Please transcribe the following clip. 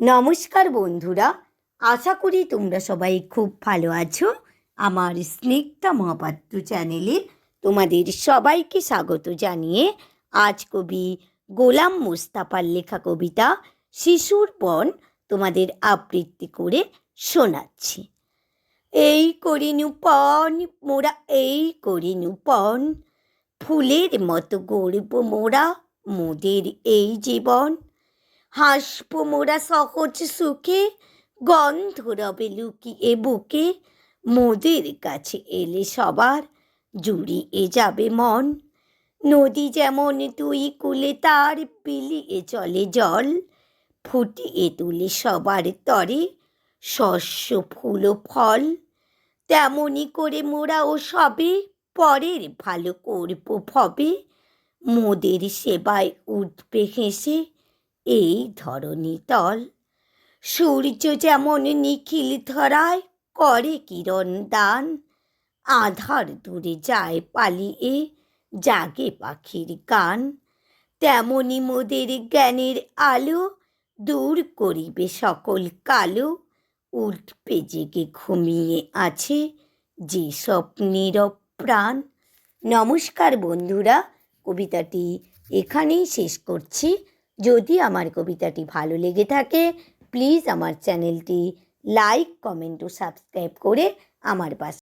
নমস্কার বন্ধুরা, আশা করি তোমরা সবাই খুব ভালো আছো। আমার স্নিগ্ধা মহাপাত্র চ্যানেলে তোমাদের সবাইকে স্বাগত জানিয়ে আজ কবি গোলাম মুস্তাফার লেখা কবিতা শিশুর পণ তোমাদের আবৃত্তি করে শোনাচ্ছি। এই করিনু পণ মোরা এই করিনু পণ ফুলের মতো গড়ব মোরা, মোদের এই জীবন। হাসবো মোরা সহজ সুখে গন্ধ রবে লুকিয়ে বুকে। মোদের কাছে এলে সবার, জুড়িয়ে যাবে মন। নদী যেমন তুই কুলে তার বিলিয়ে চলে জল, ফুটিয়ে তুলে সবার তরে শস্য, ফুল ফল। তেমনি করে মোরা ও সবে, পরের ভালো করব ভবে। মোদের সেবায় উঠবে হেসে এই ধরনী তল। সূর্য যেমন নিখিল ধরায়, করে কিরণ দান। আধার দূরে যায় পালিয়ে, জাগে পাখির গান। তেমনি মোদের জ্ঞানের আলো দূর করিবে সকল কালো। উঠবে জেগে ঘুমিয়ে আছে যে স্বপ্নের প্রাণ। নমস্কার বন্ধুরা, কবিতাটি এখানেই শেষ করছি। যদি আমার কবিতাটি ভালো লেগে থাকে প্লিজ আমার চ্যানেলটি লাইক কমেন্ট ও সাবস্ক্রাইব করে আমার পাশে